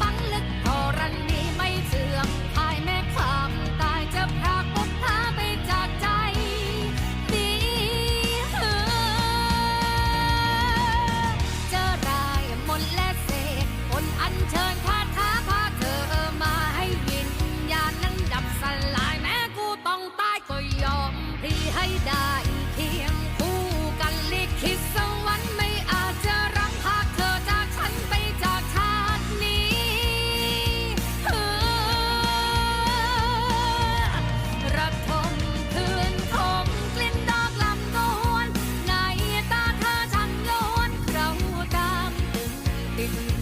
ฟังลึกธรณีไม่เสื่อมภายแม่คำตายจะพากุพาไปจากใจดีเหือเจรายมนและเสกผลอันเชิญคาถาพาเธอมาให้วิญญาณนั้นดับสลายแม้กูต้องตายก็ยอมพลีให้ได้ Thank you.